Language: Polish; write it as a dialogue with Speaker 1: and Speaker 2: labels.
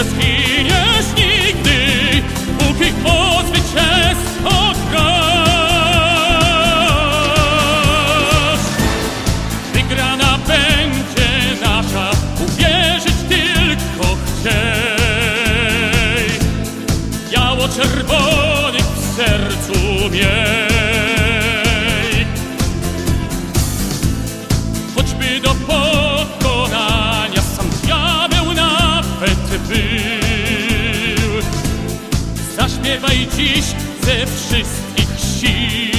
Speaker 1: nie zginiesz nigdy, póki o zwycięstwo grasz. Wygrana będzie nasza, uwierzyć tylko chciej. Biało-czerwonych w sercu miej. Choćby do śpiewaj dziś ze wszystkich sił.